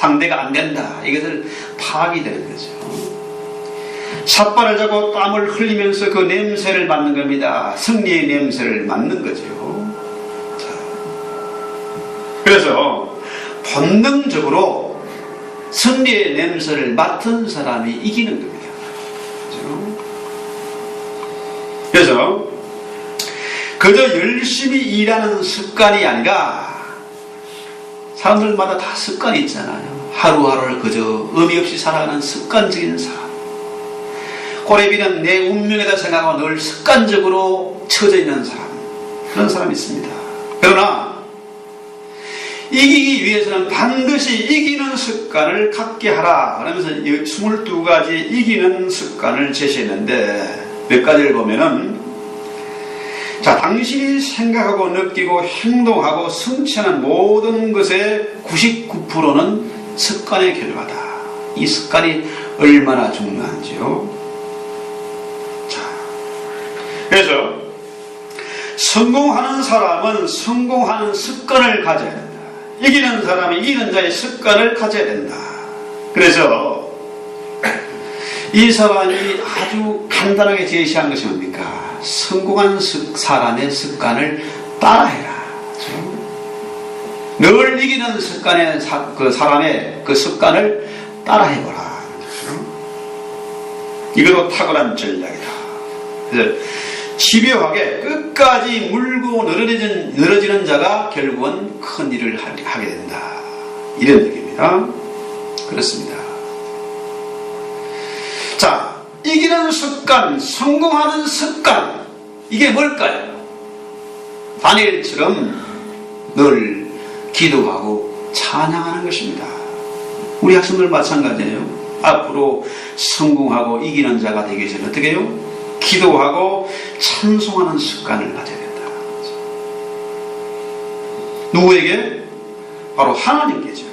상대가 안 된다. 이것을 파악이 되는 거죠. 삿발을 잡고 땀을 흘리면서 그 냄새를 맡는 겁니다. 승리의 냄새를 맡는 거죠. 자, 그래서 본능적으로 승리의 냄새를 맡은 사람이 이기는 겁니다. 그래서 그저 열심히 일하는 습관이 아니라 사람들마다 다 습관이 있잖아요. 하루하루를 그저 의미 없이 살아가는 습관적인 사람. 고래비는 내 운명에다 생각하고 늘 습관적으로 처져 있는 사람. 그런 사람이 있습니다. 그러나 이기기 위해서는 반드시 이기는 습관을 갖게 하라. 그러면서 22가지 이기는 습관을 제시했는데 몇 가지를 보면은 자, 당신이 생각하고 느끼고 행동하고 성취하는 모든 것의 99%는 습관의 결과다. 이 습관이 얼마나 중요한지요. 자, 그래서 성공하는 사람은 성공하는 습관을 가져야 된다. 이기는 사람이 이기는 자의 습관을 가져야 된다. 그래서 이 사람이 아주 간단하게 제시한 것이 뭡니까? 성공한 사람의 습관을 따라해라. 늘 이기는 습관의 사, 그 사람의 그 습관을 따라해보라. 이것도 탁월한 전략이다. 집요하게 끝까지 물고 늘어지는, 늘어지는 자가 결국은 큰 일을 하게 된다. 이런 얘기입니다. 그렇습니다. 자, 이기는 습관, 성공하는 습관, 이게 뭘까요? 다니엘처럼 늘 기도하고 찬양하는 것입니다. 우리 학생들 마찬가지예요. 앞으로 성공하고 이기는 자가 되기 위해서는 어떻게 해요? 기도하고 찬송하는 습관을 가져야 된다. 누구에게? 바로 하나님께죠.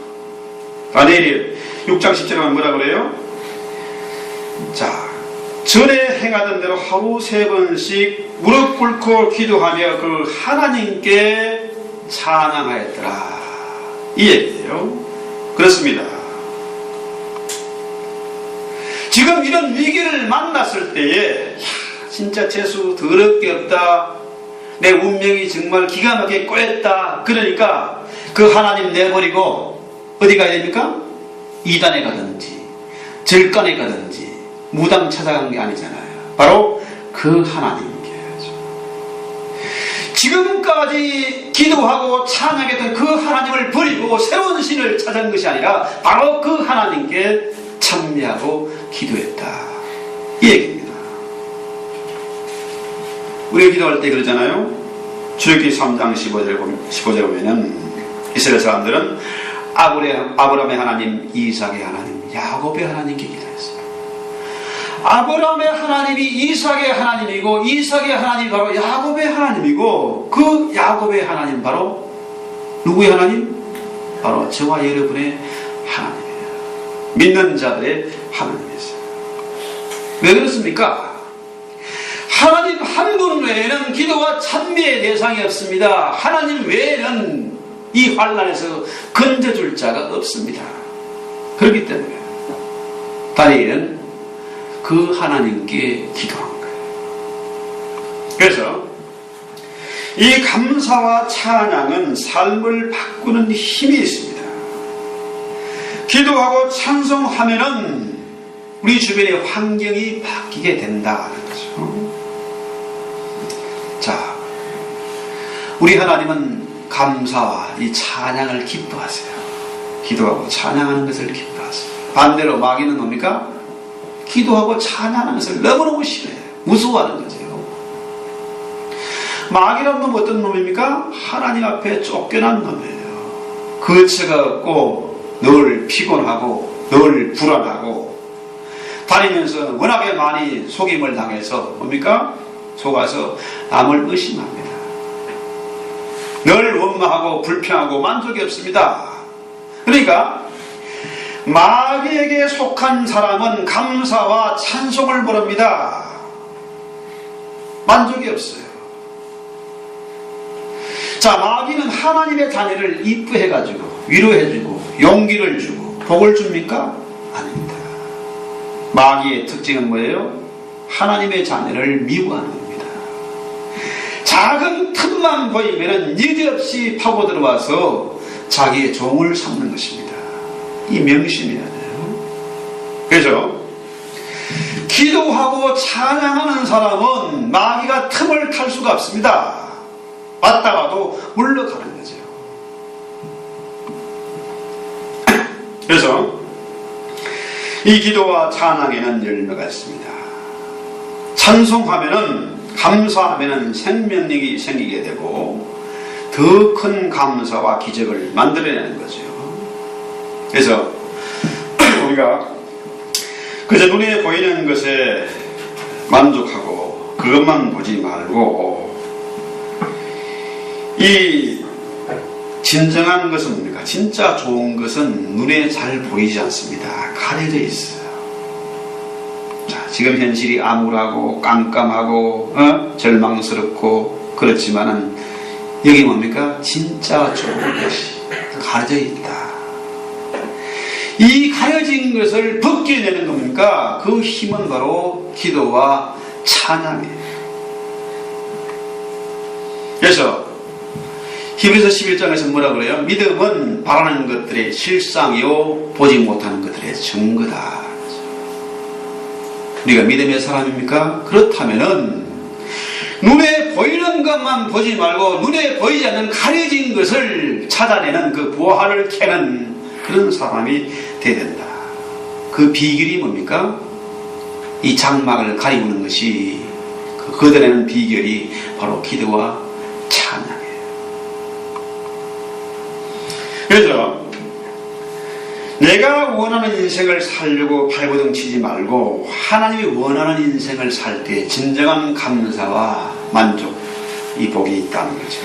다니엘이 6장 10절에 뭐라 그래요? 자, 전에 행하던 대로 하루 세 번씩 무릎 꿇고 기도하며 그 하나님께 찬양하였더라. 이 얘기예요. 그렇습니다. 지금 이런 위기를 만났을 때에 야, 진짜 재수 더럽게 없다. 내 운명이 정말 기가 막히게 꼬였다. 그러니까 그 하나님 내버리고 어디 가야 됩니까? 이단에 가든지 절간에 가든지 무당 찾아간 게 아니잖아요. 바로 그 하나님께 하죠. 지금까지 기도하고 찬양했던 그 하나님을 버리고 새로운 신을 찾은 것이 아니라 바로 그 하나님께 참여하고 기도했다. 이 얘기입니다. 우리가 기도할 때 그러잖아요. 출애굽기 3장 15절 보면 15절 보면은 이스라엘 사람들은 아브라함의 하나님, 이삭의 하나님, 야곱의 하나님께 기도했어요. 아브라함의 하나님이 이삭의 하나님이고 이삭의 하나님이 바로 야곱의 하나님이고 그 야곱의 하나님 바로 누구의 하나님? 바로 저와 여러분의 하나님이에요. 믿는 자들의 하나님이세요. 왜 그렇습니까? 하나님 한 분 외에는 기도와 찬미의 대상이 없습니다. 하나님 외에는 이 환란에서 건져줄 자가 없습니다. 그렇기 때문에 다니엘은 그 하나님께 기도한 거예요. 그래서 이 감사와 찬양은 삶을 바꾸는 힘이 있습니다. 기도하고 찬송하면은 우리 주변의 환경이 바뀌게 된다는 거죠. 자, 우리 하나님은 감사와 이 찬양을 기뻐하세요. 기도하고 찬양하는 것을 기뻐하세요. 반대로 마귀는 뭡니까? 기도하고 찬양하는 것을 너무너무 싫어해요. 무서워하는 거죠. 마귀란 놈 어떤 놈입니까? 하나님 앞에 쫓겨난 놈이에요. 거처가 없고 늘 피곤하고 늘 불안하고 다니면서 워낙에 많이 속임을 당해서 뭡니까? 속아서 남을 의심합니다. 늘 원망하고 불평하고 만족이 없습니다. 그러니까 마귀에게 속한 사람은 감사와 찬송을 부릅니다. 만족이 없어요. 자, 마귀는 하나님의 자녀를 이쁘해가지고 위로해주고 용기를 주고 복을 줍니까? 아닙니다. 마귀의 특징은 뭐예요? 하나님의 자녀를 미워하는 겁니다. 작은 틈만 보이면 여지없이 파고 들어와서 자기의 종을 삼는 것입니다. 이 명심해야 돼요. 그래서 기도하고 찬양하는 사람은 마귀가 틈을 탈 수가 없습니다. 왔다가도 물러가는 거죠. 그래서 이 기도와 찬양에는 열매가 있습니다. 찬송하면은 감사하면은 생명력이 생기게 되고 더 큰 감사와 기적을 만들어내는 거죠. 그래서 우리가 그저 눈에 보이는 것에 만족하고 그것만 보지 말고 이 진정한 것은 뭡니까? 진짜 좋은 것은 눈에 잘 보이지 않습니다. 가려져 있어요. 자, 지금 현실이 암울하고 깜깜하고 어? 절망스럽고 그렇지만은 여기 뭡니까? 진짜 좋은 것이 가려져 있다. 이 가려진 것을 벗겨내는 겁니까? 그 힘은 바로 기도와 찬양이에요. 그래서 히브리서 11장에서 뭐라 그래요? 믿음은 바라는 것들의 실상이요 보지 못하는 것들의 증거다. 우리가 믿음의 사람입니까? 그렇다면은 눈에 보이는 것만 보지 말고 눈에 보이지 않는 가려진 것을 찾아내는 그 부활을 캐는 그런 사람이 되야 된다. 그 비결이 뭡니까? 이 장막을 가리우는 것이 그 걷어내는 비결이 바로 기도와 찬양이에요. 그래서 내가 원하는 인생을 살려고 발버둥 치지 말고 하나님이 원하는 인생을 살 때 진정한 감사와 만족 이 복이 있다는 거죠.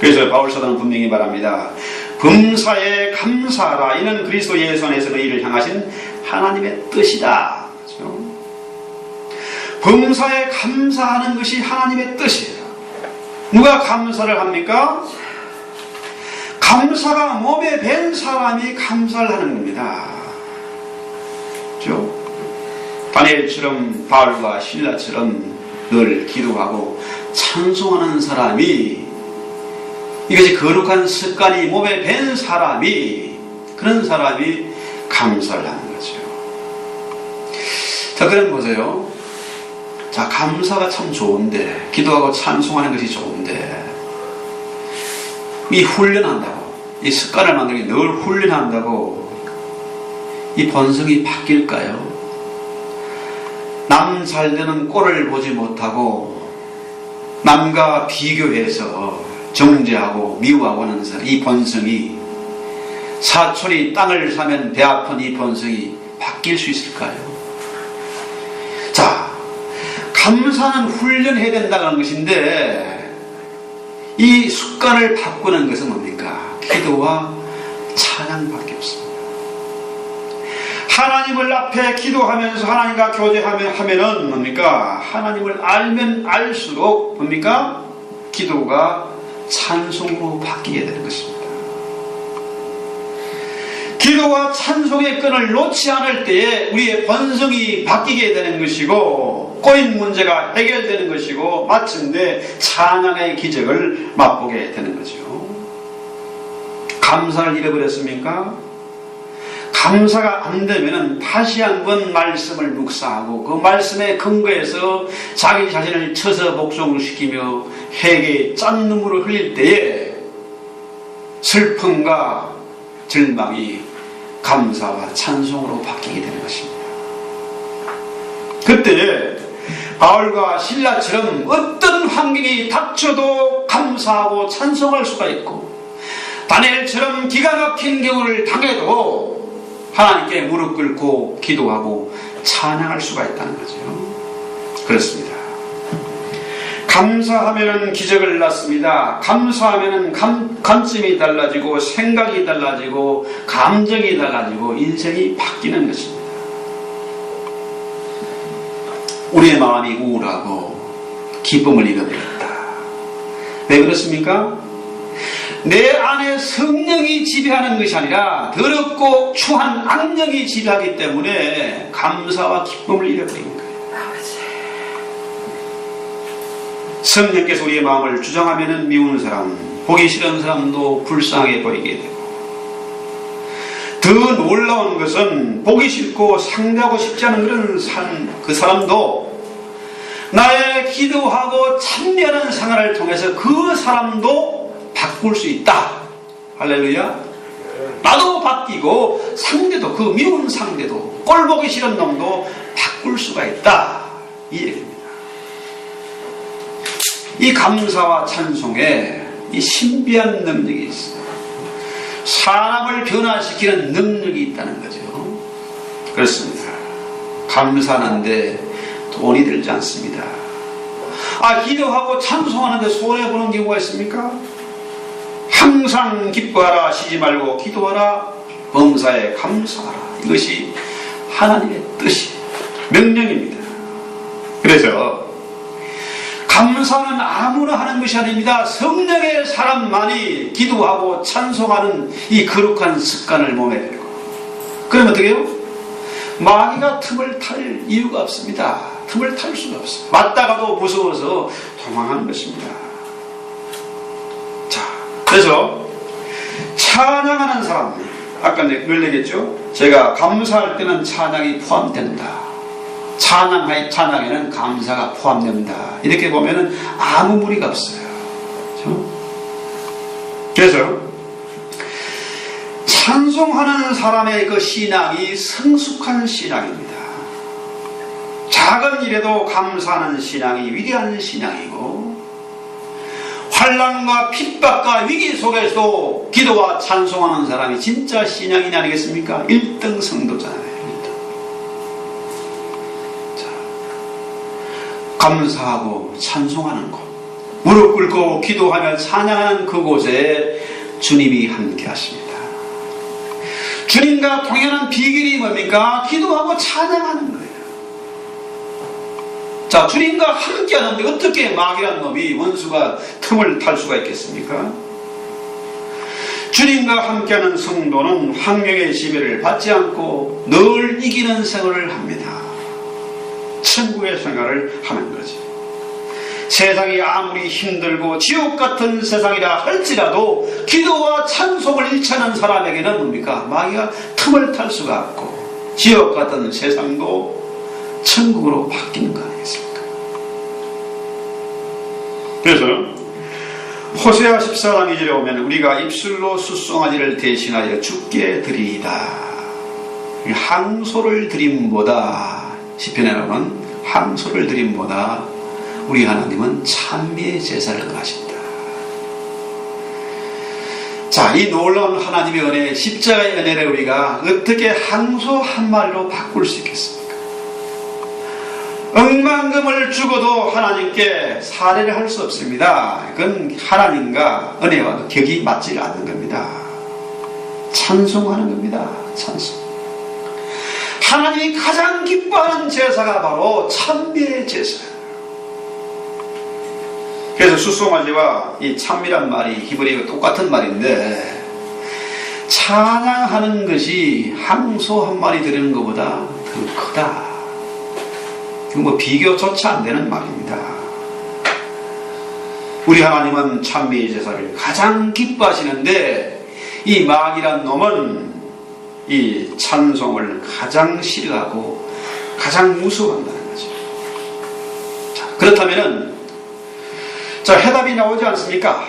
그래서 바울 사도는 분명히 말합니다. 범사에 감사하라 이는 그리스도 예수 안에서 너희를 향하신 하나님의 뜻이다. 그렇죠? 범사에 감사하는 것이 하나님의 뜻이에요. 누가 감사를 합니까? 감사가 몸에 밴 사람이 감사를 하는 겁니다. 그렇죠? 다니엘처럼 바울과 신라처럼 늘 기도하고 찬송하는 사람이 이것이 거룩한 습관이 몸에 밴 사람이 그런 사람이 감사를 하는 거죠. 자, 그럼 보세요. 자, 감사가 참 좋은데, 기도하고 찬송하는 것이 좋은데, 이 훈련한다고, 이 습관을 만들기 늘 훈련한다고, 이 본성이 바뀔까요? 남 잘 되는 꼴을 보지 못하고, 남과 비교해서 정죄하고 미워하고 하는 사람, 이 본성이, 사촌이 땅을 사면 배 아픈 이 본성이 바뀔 수 있을까요? 자, 감사는 훈련해야 된다는 것인데 이 습관을 바꾸는 것은 뭡니까? 기도와 찬양밖에 없습니다. 하나님을 앞에 기도하면서 하나님과 교제하면 하면은 뭡니까? 하나님을 알면 알수록 뭡니까? 기도가 찬송으로 바뀌게 되는 것입니다. 기도와 찬송의 끈을 놓지 않을 때에 우리의 본성이 바뀌게 되는 것이고 꼬인 문제가 해결되는 것이고 마침내 찬양의 기적을 맛보게 되는 거죠. 감사를 잃어버렸습니까? 감사가 안 되면 다시 한번 말씀을 묵상하고 그 말씀에 근거해서 자기 자신을 쳐서 복종을 시키며 해게 짠 눈물을 흘릴 때에 슬픔과 절망이 감사와 찬송으로 바뀌게 되는 것입니다. 그때 바울과 신라처럼 어떤 환경이 닥쳐도 감사하고 찬송할 수가 있고 다니엘처럼 기가 막힌 경우를 당해도 하나님께 무릎 꿇고 기도하고 찬양할 수가 있다는 거죠. 그렇습니다. 감사하면 기적을 낳습니다. 감사하면 감, 감점이 달라지고 생각이 달라지고 감정이 달라지고 인생이 바뀌는 것입니다. 우리의 마음이 우울하고 기쁨을 잃어버렸다. 왜 그렇습니까? 내 안에 성령 이 지배하는 것이 아니라 더럽고 추한 악령이 지배하기 때문에 감사와 기쁨을 잃어버린 거예요. 성령께서 우리의 마음을 주장하면 미우는 사람, 보기 싫은 사람도 불쌍하게 보이게 되고 더 놀라운 것은 보기 싫고 상대하고 싶지 않은 그런 산, 그 사람도 나의 기도하고 참여하는 생활을 통해서 그 사람도 바꿀 수 있다. 할렐루야. 나도 바뀌고 상대도 그 미운 상대도 꼴 보기 싫은 놈도 바꿀 수가 있다. 이 얘기입니다. 이 감사와 찬송에 이 신비한 능력이 있어요. 사람을 변화시키는 능력이 있다는 거죠. 그렇습니다. 감사하는데 돈이 들지 않습니다. 아, 기도하고 찬송하는데 손해보는 경우가 있습니까? 항상 기뻐하라, 쉬지 말고 기도하라, 범사에 감사하라. 이것이 하나님의 뜻이, 명령입니다. 그래서 감사는 아무나 하는 것이 아닙니다. 성령의 사람만이 기도하고 찬송하는 이 거룩한 습관을 몸에 들고. 그러면 어떻게 해요? 마귀가 틈을 탈 이유가 없습니다. 틈을 탈 수가 없어요. 맞다가도 무서워서 도망하는 것입니다. 자, 그래서 찬양하는 사람, 아까 늘 얘기했죠? 제가 감사할 때는 찬양이 포함된다. 찬양의 찬양에는 감사가 포함됩니다. 이렇게 보면은 아무 무리가 없어요. 그렇죠? 그래서 찬송하는 사람의 그 신앙이 성숙한 신앙입니다. 작은 일에도 감사하는 신앙이 위대한 신앙이고 환란과 핍박과 위기 속에서도 기도와 찬송하는 사람이 진짜 신앙인 아니겠습니까? 1등 성도잖아요. 감사하고 찬송하는 곳, 무릎 꿇고 기도하며 찬양하는 그곳에 주님이 함께 하십니다. 주님과 동행하는 비결이 뭡니까? 기도하고 찬양하는 거예요. 자, 주님과 함께 하는데 어떻게 마귀란 놈이 원수가 틈을 탈 수가 있겠습니까? 주님과 함께하는 성도는 환경의 지배를 받지 않고 늘 이기는 생활을 합니다. 천국의 생활을 하는 거지. 세상이 아무리 힘들고 지옥 같은 세상이라 할지라도 기도와 찬송을 잃지않은 사람에게는 뭡니까? 마귀가 틈을 탈 수가 없고 지옥 같은 세상도 천국으로 바뀌는 거 아니겠습니까? 그래서 호세아 14장 2절에 오면 우리가 입술로 수송아지를 대신하여 죽게 드리이다. 항소를 드림보다 시편에 나오는 항소를 드림보다 우리 하나님은 찬미의 제사를 하신다. 자, 이 놀라운 하나님의 은혜, 십자가의 은혜를 우리가 어떻게 항소 한 마리로 바꿀 수 있겠습니까? 억만금을 주고도 하나님께 사례를 할 수 없습니다. 그건 하나님과 은혜와 격이 맞지 않는 겁니다. 찬송하는 겁니다. 찬송. 하나님이 가장 기뻐하는 제사가 바로 찬미의 제사예요. 그래서 수송아지와 이 찬미란 말이 히브리어 똑같은 말인데 찬양하는 것이 항소 한 마리 드리는 것보다 더 크다. 이거 뭐 비교조차 안 되는 말입니다. 우리 하나님은 찬미의 제사를 가장 기뻐하시는데 이 마귀란 놈은 이 찬송을 가장 싫어하고 가장 무서워한다는 거죠. 자, 그렇다면은 자 해답이 나오지 않습니까?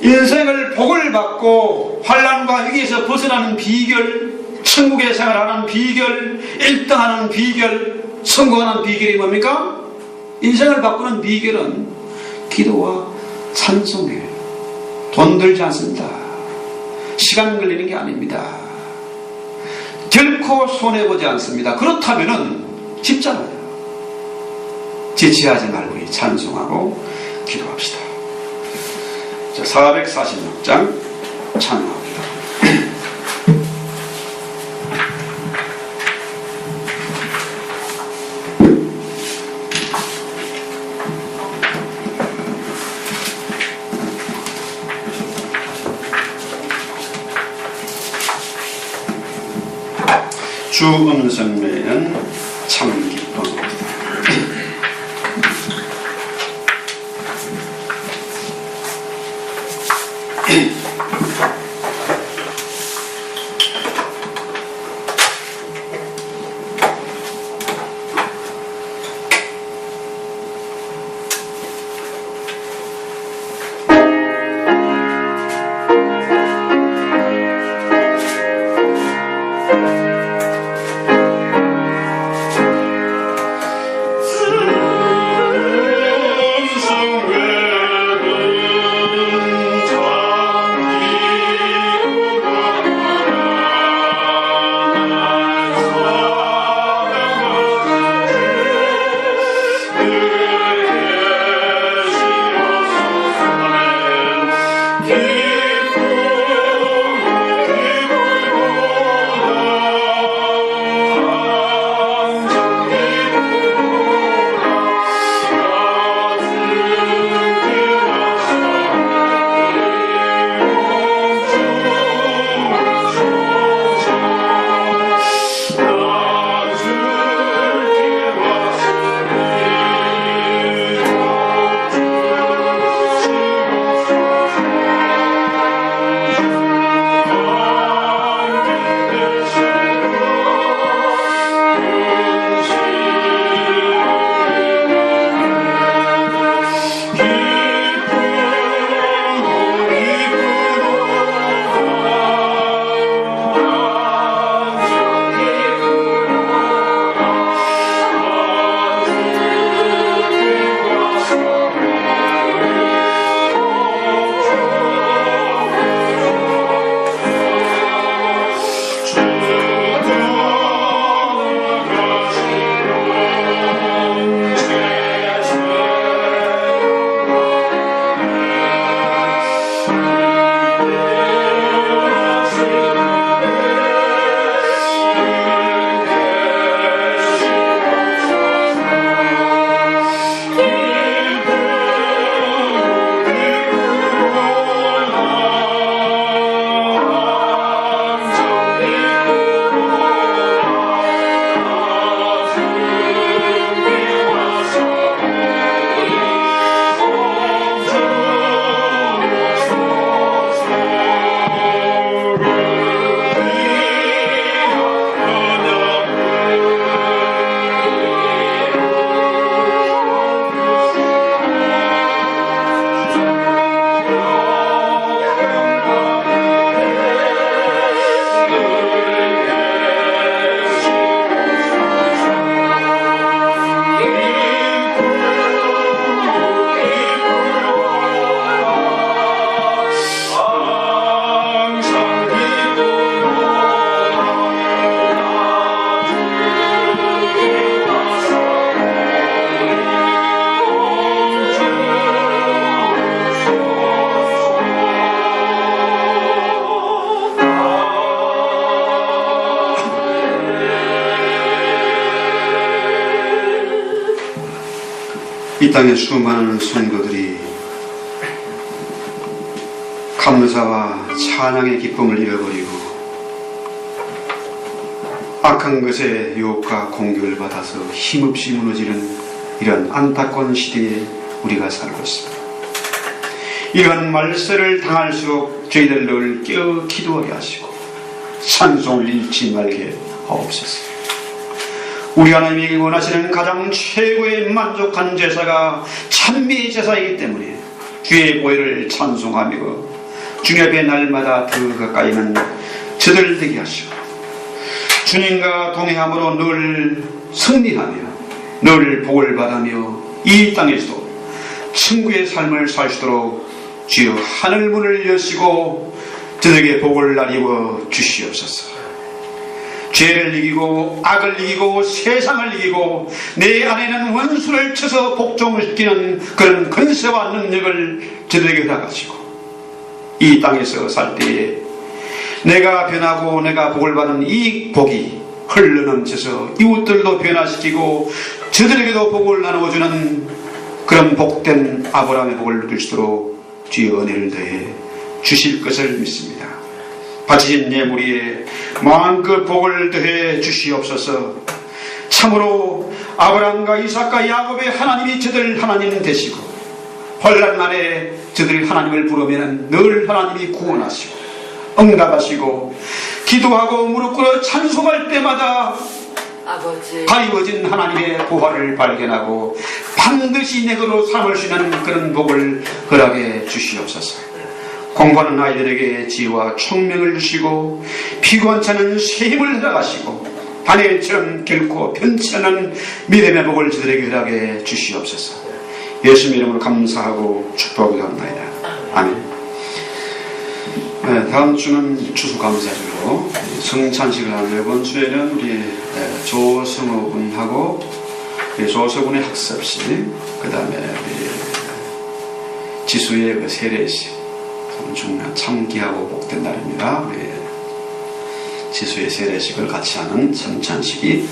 인생을 복을 받고 환란과 위기에서 벗어나는 비결, 천국의 생활하는 비결, 1등하는 비결, 성공하는 비결이 뭡니까? 인생을 바꾸는 비결은 기도와 찬송이에요. 돈 들지 않습니다. 시간 걸리는 게 아닙니다. 결코 손해보지 않습니다. 그렇다면은 쉽잖아요. 지체하지 말고 찬송하고 기도합시다. 자, 446장 찬송 주 음성 외에는 참 기쁨. 이 땅의 수많은 성도들이 감사와 찬양의 기쁨을 잃어버리고 악한 것에 유혹과 공격을 받아서 힘없이 무너지는 이런 안타까운 시대에 우리가 살고 있습니다. 이러한 말세를 당할수록 저희들 늘 깨어 기도하게 하시고 찬송을 잃지 말게 하옵소서. 우리 하나님이 원하시는 가장 최고의 만족한 제사가 찬미 제사이기 때문에 주의 보혈을 찬송하며 앞에 날마다 더 가까이는 저들 되게 하시고 주님과 동행함으로 늘 승리하며 늘 복을 받으며 이 땅에서도 천국의 삶을 살 수 있도록 주여 하늘 문을 여시고 저들에게 복을 나리워 주시옵소서. 죄를 이기고 악을 이기고 세상을 이기고 내 안에는 원수를 쳐서 복종을 시키는 그런 근세와 능력을 저들에게 허락하시고 이 땅에서 살 때에 내가 변하고 내가 복을 받은 이 복이 흘러넘쳐서 이웃들도 변화시키고 저들에게도 복을 나누어주는 그런 복된 아브라함의 복을 누릴 수 있도록 주의 은혜를 더해 주실 것을 믿습니다. 바치신 예물이에 마음껏 복을 더해 주시옵소서. 참으로 아브라함과 이삭과 야곱의 하나님이 저들 하나님 되시고 혼란 날에 저들이 하나님을 부르면 늘 하나님이 구원하시고 응답하시고 기도하고 무릎 꿇어 찬송할 때마다 아버지 가리워진 하나님의 보화를 발견하고 반드시 내거로 삼을 수 있는 그런 복을 허락해 주시옵소서. 공부하는 아이들에게 지혜와 총명을 주시고 피곤찮은 새 힘을 허락하시고 다니엘처럼 결코 변치 않은 믿음의 복을 저들에게 허락해 주시옵소서. 예수 이름으로 감사하고 축복합니다. 아멘. 네, 다음 주는 추수감사주로 성찬식을 하는 이번 주에는 우리 네, 조성호 군하고 우리 조성훈의 학습식 그 다음에 지수의 그 세례식 참 중요한 참 귀하고 복된 날입니다. 우리 지수의 세례식을 같이 하는 성찬식이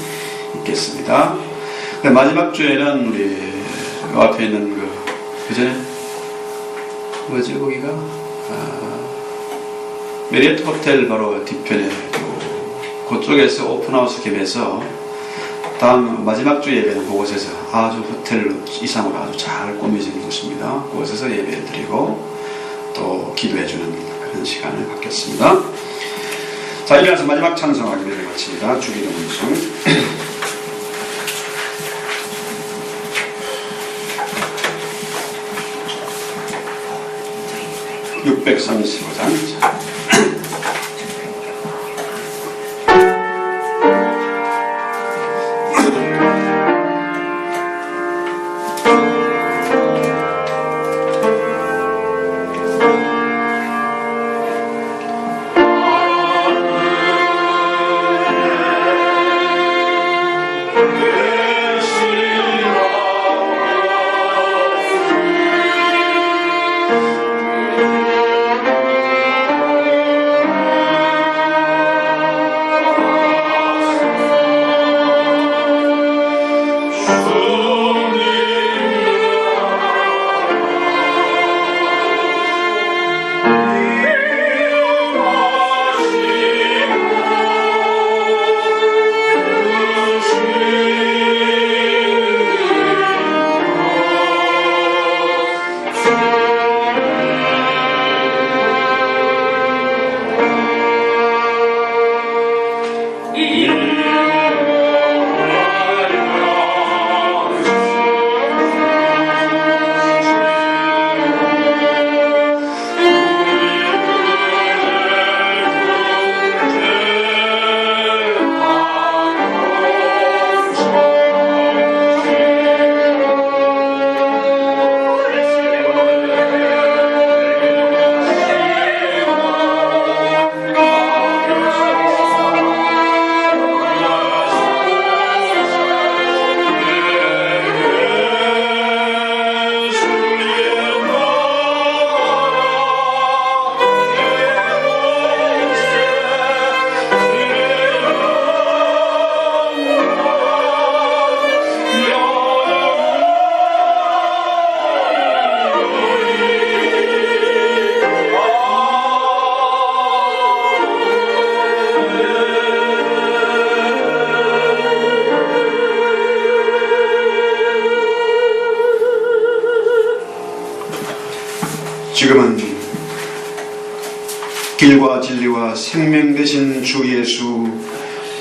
있겠습니다. 네, 마지막 주에는 우리 그 앞에 있는 그, 그 전에 뭐지 거기가 아, 메리어트 호텔 바로 뒤편에 그, 그쪽에서 오픈하우스 겸해서 다음 마지막 주 예배는 그곳에서 아주 호텔 이상으로 아주 잘 꾸며진 곳입니다. 그곳에서 예배를 드리고 또 기도해주는 그런 시간을 갖겠습니다. 자, 일어나서 마지막 찬송하기 위해 마칩니다. 주기도 문성. 635장.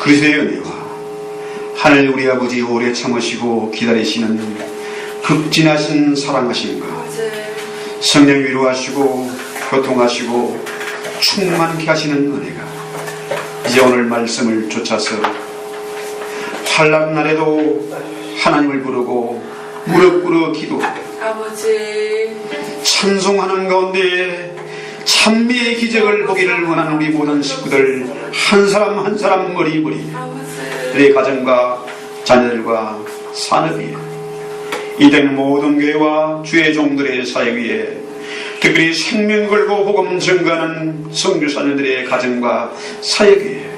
그리스도의 은혜와 하늘 우리 아버지 오래 참으시고 기다리시는 극진하신 사랑하심과 성령 위로하시고 교통하시고 충만케 하시는 은혜가 이제 오늘 말씀을 쫓아서 환란 날에도 하나님을 부르고 무릎 꿇어 기도하고 아버지. 찬송하는 가운데 찬미의 기적을 보기를 원하는 우리 모든 식구들 한 사람 한 사람 머리 머리 아버지 내 가정과 자녀들과 산업 위에 이된 모든 교회와 주의 종들의 사역 위에 특별히 생명 걸고 복음 증거하는 성주사님들의 가정과 사역 위에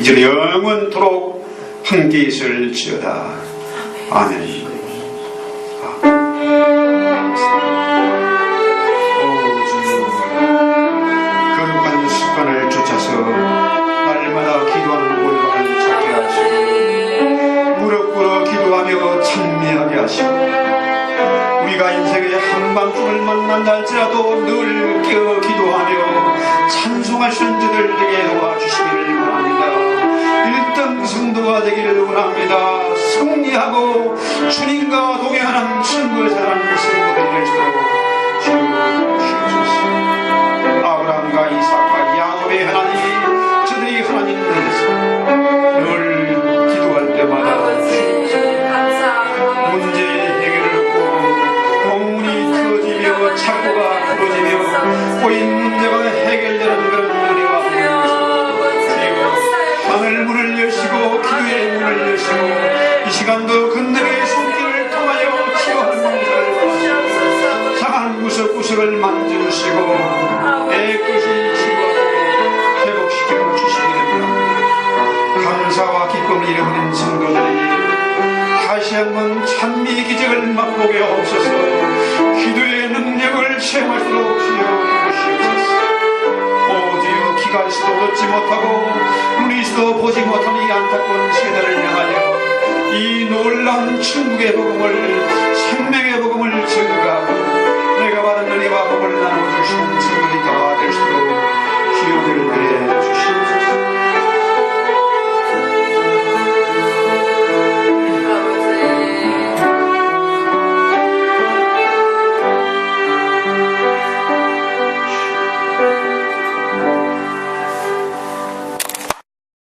이제 영원토록 함께 아멘 오, 주여. 거룩한 습관을 쫓아서 기도하며 찬미하게 하시고 우리가 인생의 한방중을 만난 날지라도 늘 깨어 기도하며 찬송할 수 있는 지를 되게 도와주시기를 원합니다. 1등 성도가 되기를 원합니다. 승리하고 주님과 동행하는 친구의 사랑을 승도되게 해주도록 주님 주시고 내 것이 치유하고 회복시켜 주시기를 바랍니다. 감사와 기쁨을 잃어버린 성도들이 다시 한번 찬미의 기적을 맛보게 하옵소서. 기도의 능력을 체험할수록 주여 주시옵소서. 오직 귀가 있어도 듣지 못하고 있어도 보지 못하는 이 안타까운 세대를 향하여 이 놀라운 천국의 복음을 생명의 복음을 증가하고 春秋